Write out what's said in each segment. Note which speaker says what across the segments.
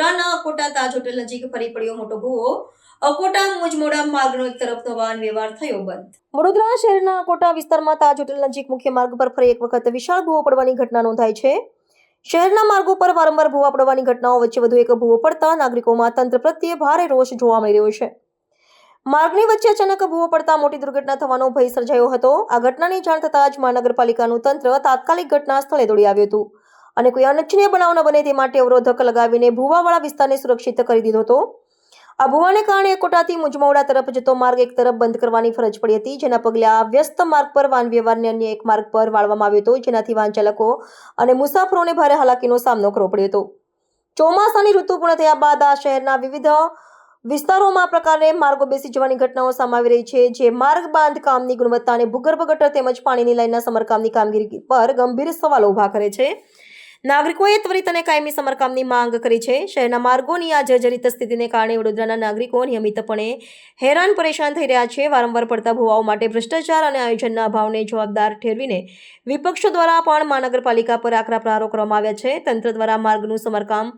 Speaker 1: અકોટા તાજ hotel નજીક ફરી પડ્યો મોટો ભૂવો અકોટા મુજમોડા માર્ગનો એક તરફનો વાહન વ્યવહાર થયો બંધ. વડોદરા શહેરના અકોટા વિસ્તારમાં તાજ હોટેલ નજીક મુખ્ય માર્ગ પર ફરી એક વખત વિશાળ ભૂવો પડવાની ઘટના નોંધાઈ છે. શહેરના માર્ગો પર વારંવાર ભૂવા પડવાની ઘટનાઓ વચ્ચે વધુ એક ભૂવો પડતા નાગરિકોમાં તંત્ર પ્રત્યે ભારે રોષ જોવા મળી રહ્યો છે. માર્ગની વચ્ચે અચાનક ભૂવો પડતા મોટી દુર્ઘટના થવાનો ભય સર્જાયો હતો. આ ઘટનાની જાણ થતાં જ મહાનગરપાલિકાનું તંત્ર તાત્કાલિક ઘટના સ્થળે દોડી આવ્યું હતું. અને કોઈ અનિચ્છનીય બનાવ ન બને તે માટે અવરોધક લગાવીને ભૂવાવાળા વિસ્તારને સુરક્ષિત કરી દીધો હતો. આ ભૂવાને કારણે કોટાથી મુજમોડા તરફ જતો માર્ગ એક તરફ બંધ કરવાની ફરજ પડી હતી, જેના પગલે આ વ્યસ્ત માર્ગ પર વાહન વ્યવહારને અન્ય એક માર્ગ પર વાળવામાં આવ્યો હતો, જેનાથી વાહન ચાલકો અને મુસાફરોને ભારે હાલાકીનો સામનો કરવો પડ્યો હતો. ચોમાસાની ઋતુ પૂર્ણ થયા બાદ આ શહેરના વિવિધ વિસ્તારોમાં પ્રકારે માર્ગો બેસી જવાની ઘટનાઓ સામાવી રહી છે, જે માર્ગ બાંધકામની ગુણવત્તા અને ભૂગર્ભ ગટર તેમજ પાણીની લાઈનના સમરકામની કામગીરી પર ગંભીર સવાલો ઊભા કરે છે. નાગરિકોએ ત્વરિત અને કાયમી સમરકામની માંગ કરી છે. શહેરના માર્ગોની આ જર્જરિત સ્થિતિને કારણે વડોદરાના નાગરિકો નિયમિતપણે હેરાન પરેશાન થઈ રહ્યા છે. વારંવાર પડતા ભુવાઓ માટે ભ્રષ્ટાચાર અને આયોજનના અભાવને જવાબદાર ઠેરવીને વિપક્ષો દ્વારા પણ મહાનગરપાલિકા પર આકરા પ્રહારો કરવામાં આવ્યા છે. તંત્ર દ્વારા માર્ગનું સમરકામ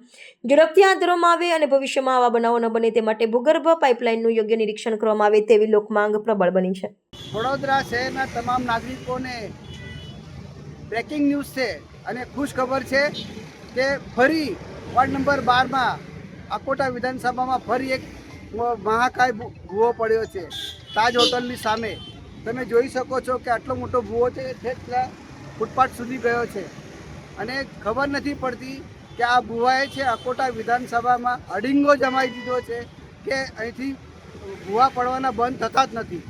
Speaker 1: ઝડપથી હાથ ધરવામાં આવે અને ભવિષ્યમાં આવા બનાવો ન બને તે માટે ભૂગર્ભ પાઇપલાઇનનું યોગ્ય નિરીક્ષણ કરવામાં આવે તેવી લોકમાંગ પ્રબળ બની છે.
Speaker 2: વડોદરા શહેરના તમામ નાગરિકોને બ્રેકિંગ ન્યૂઝ છે અને ખુશ ખબર છે કે ફરી વોર્ડ નંબર બારમાં અકોટા વિધાનસભામાં ફરી એક મહાકાય ભૂવો પડ્યો છે. તાજ હોટલની સામે. તમે જોઈ શકો છો કે આટલો મોટો ભૂવો છે ત્યાં ફૂટપાથ સુધી ગયો છે. અને ખબર નથી પડતી કે આ ભૂવાએ છે અકોટા વિધાનસભામાં અડિંગો જમાઈ દીધો છે કે અહીંથી ભૂવા પડવાના બંધ થતા જ નથી.